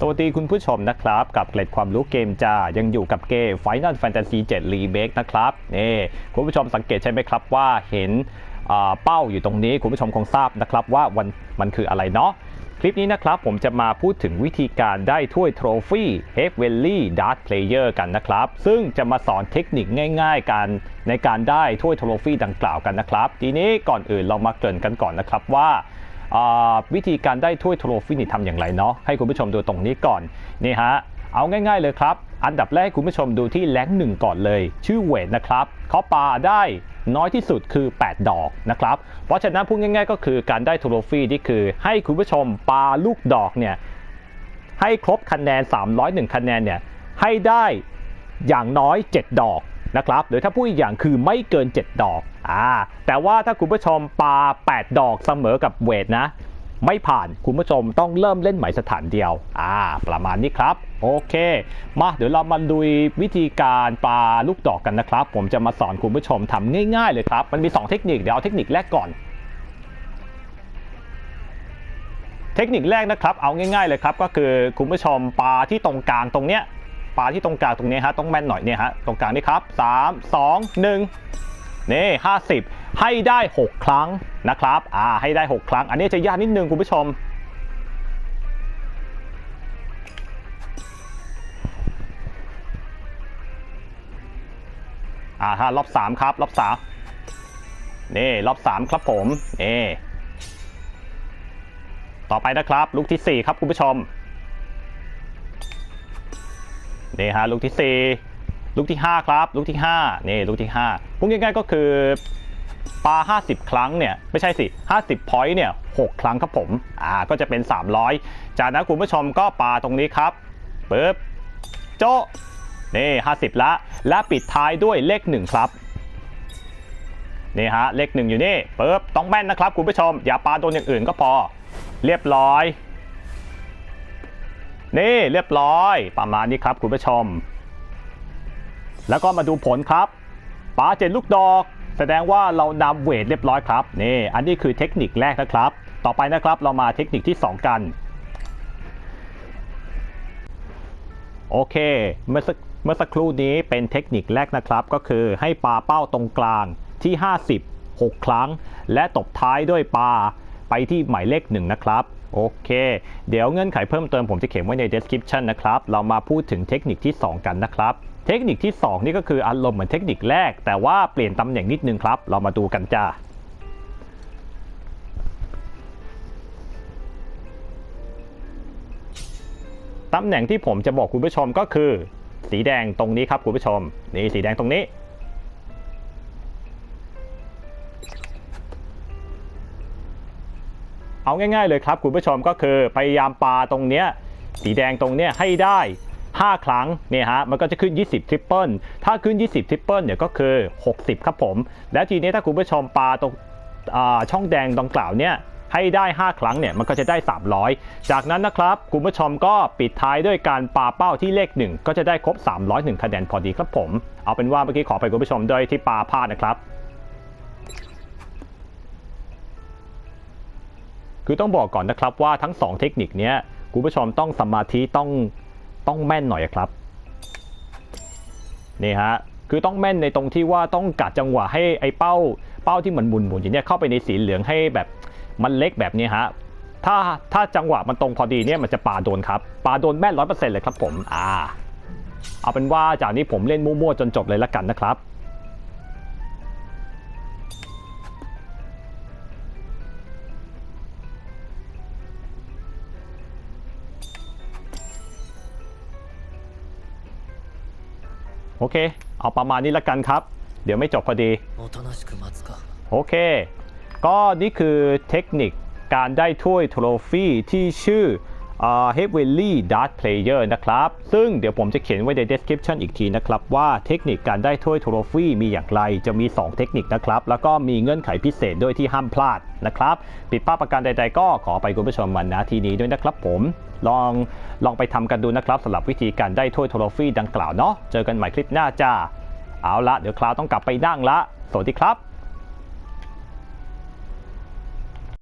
สวัสดีคุณผู้ชมนะครับ กับเกล็ดความรู้เกมจ้ายังอยู่กับเกม Final Fantasy 7 Remake นะครับนี่คุณผู้ชมสังเกตใช่ไหมครับว่าเห็นเป้าอยู่ตรงนี้คุณผู้ชมคงทราบนะครับว่าวันมันคืออะไรเนาะคลิปนี้นะครับผมจะมาพูดถึงวิธีการได้ถ้วยโทรฟี่ h e a v e l y Dart Player กันนะครับ ซึ่งจะมาสอนเทคนิคง่ายๆกันในการได้ถ้วยโทรฟี่ดังกล่าวกันนะครับ ทีนี้ก่อนอื่นเรามาเกริ่นกันก่อนนะครับว่า วิธีการได้ถ้วยโทรฟี่นี่ทำอย่างไรเนาะให้คุณผู้ชมดูตรงนี้ก่อนนี่ฮะเอาง่ายๆเลยครับ อันดับแรกให้คุณผู้ชมดูที่แรงหนึ่งก่อนเลย ชื่อเวทนะครับเขาปาได้น้อยที่สุดคือ 8 ดอกนะครับ เพราะฉะนั้นพูดง่าย ๆ ก็คือการได้โทรฟี่นี่คือ ให้คุณผู้ชมปาลูกดอกเนี่ยให้ครบคะแนน 301 คะแนนเนี่ยให้ได้อย่างน้อย 7 ดอก นะครับหรือถ้าพูดอีกอย่างคือไม่เกิน 7 ดอกอ่าแต่ว่าถ้าคุณผู้ชมปา 8 ดอกเสมอกับเวทนะ ไม่ผ่านคุณผู้ชมต้องเริ่มเล่นใหม่สถานเดียวอ่าประมาณนี้ครับ โอเค มาเดี๋ยวเรามาดูวิธีการปาลูกดอกกันนะครับ ผมจะมาสอนคุณผู้ชมทำง่ายๆเลยครับ มันมี 2 เทคนิคเดี๋ยวเอาเทคนิคแรกก่อนเทคนิคแรกนะครับเอาง่ายๆเลยครับก็คือคุณผู้ชมปาที่ตรงกลางตรงเนี้ย ปาที่ตรงกลางตรงนี้ฮะต้องแม่นหน่อยเนี่ยฮะตรงกลางนี่ครับ 3 2 1 นี่ 50 ให้ได้ 6 ครั้งนะครับอ่าให้ได้ 6 ครั้ง อันนี้จะยากนิดนึงคุณผู้ชมอ่าฮะรอบ 3 ครับรอบ3นี่รอบ 3 ครับผมนี่ต่อไปนะครับ ลูกทีสี่4 ครับคุณผู้ชม นี่ฮะลูกที่ 4 ลูกที่ 5 ครับ ลูกที่ 5 นี่ลูกที่5พูดง่ายๆก็คือปา50 ครั้งเนี่ยไม่ใช่สิ 50 พอยต์เนี่ย 6 ครั้งครับผม อ่า ก็จะเป็น 300 จากนั้นคุณผู้ชมก็ปาตรงนี้ครับปึ๊บโจะนี่50 ละ และปิดท้ายด้วยเลข 1 ครับ นี่ฮะ เลข 1 อยู่นี่ปึ๊บต้องแม่นนะครับคุณผู้ชม อย่าปาโดนอย่างอื่นก็พอ เรียบร้อย นี่เรียบร้อยประมาณนี้ครับคุณผู้ชม แล้วก็มาดูผลครับปาเจ็ดลูกดอก แสดงว่าเรานำเวทเรียบร้อยครับนี่อันนี้คือเทคนิคแรกนะครับ ต่อไปนะครับเรามาเทคนิคที่ 2 กัน โอเคเมื่อสักเมื่อสักครู่นี้เป็นเทคนิคแรกนะครับ ก็คือให้ปลาเป้าตรงกลางที่ 50 6 ครั้ง และตบท้ายด้วยปลา ไปที่หมายเลขหนึ่งนะครับโอเค เดี๋ยวเงื่อนไขเพิ่มเติมผมจะเขียนไว้ใน description นะครับ เรามาพูดถึงเทคนิคที่ 2 กันนะครับ เทคนิคที่ 2 นี่ก็คืออารมณ์เหมือนเทคนิคแรก แต่ว่าเปลี่ยนตำแหน่งนิดนึงครับ เรามาดูกันจ้าตำแหน่งที่ผมจะบอกคุณผู้ชมก็คือ สีแดงตรงนี้ครับคุณผู้ชม นี่สีแดงตรงนี้ เอาง่ายๆเลยครับ คุณผู้ชมก็คือพยายามปาตรงเนี้ยสีแดงตรงเนี้ยให้ได้ 5 ครั้งเนี่ยฮะมันก็จะขึ้น 20ทริปเปิลถ้าขึ้น 20ทริปเปิลเนี่ยก็คือ 60 ครับผม แล้วทีนี้ถ้าคุณผู้ชมปาตรงช่องแดงดังกล่าวเนี่ยให้ได้ 5 ครั้งเนี่ยมันก็จะได้ 300 จากนั้นนะครับคุณผู้ชมก็ปิดท้ายด้วยการปาเป้าที่เลข 1 ก็จะได้ครบ 301 คะแนนพอดีครับผม เอาเป็นว่าเมื่อกี้ขอไปคุณผู้ชมด้วยที่ปาพลาดนะครับ คือต้องบอกก่อนนะครับว่าทั้ง 2 เทคนิคนี้คุณผู้ชมต้องสมาธิต้องต้องแม่นหน่อยครับนี่ฮะคือต้องแม่นในตรงที่ว่าต้องกัดจังหวะให้ไอ้เป้า เป้าที่มันหมุนหมุนๆอย่างเนี้ยเข้าไปในสีเหลืองให้แบบมันเล็กแบบนี้ฮะถ้าถ้าจังหวะมันตรงพอดีเนี่ยมันจะปาโดนครับปาโดนแม่นร้อยเปอร์เซ็นต์เลยครับผมอ่าเอาเป็นว่าจากนี้ผมเล่นมั่วๆจนจบเลยละกันนะครับ โอเค เอาประมาณนี้ละกันครับ เดี๋ยวไม่จบพอดี โอเค ก็นี่คือเทคนิคการได้ถ้วยโทรฟี่ที่ชื่อ Heavenly Dart Player นะครับ ซึ่งเดี๋ยวผมจะเขียนไว้ใน description อีกทีนะครับ ว่าเทคนิคการได้ถ้วยโทรฟี่มีอย่างไร จะมี 2 เทคนิคนะครับ แล้วก็มีเงื่อนไขพิเศษด้วยที่ห้ามพลาดนะครับผิดพลาประการใดๆก็ขอไปคุณผู้ชมมันนาทีนี้ด้วยนะครับผม ลองลองไปทำกันดูนะครับสำหรับวิธีการได้ถ้วยโทรฟี่ดังกล่าวเนาะ เจอกันใหม่คลิปหน้าจ้า เอาละเดี๋ยวคราวต้องกลับไปนั่งละ สวัสดีครับ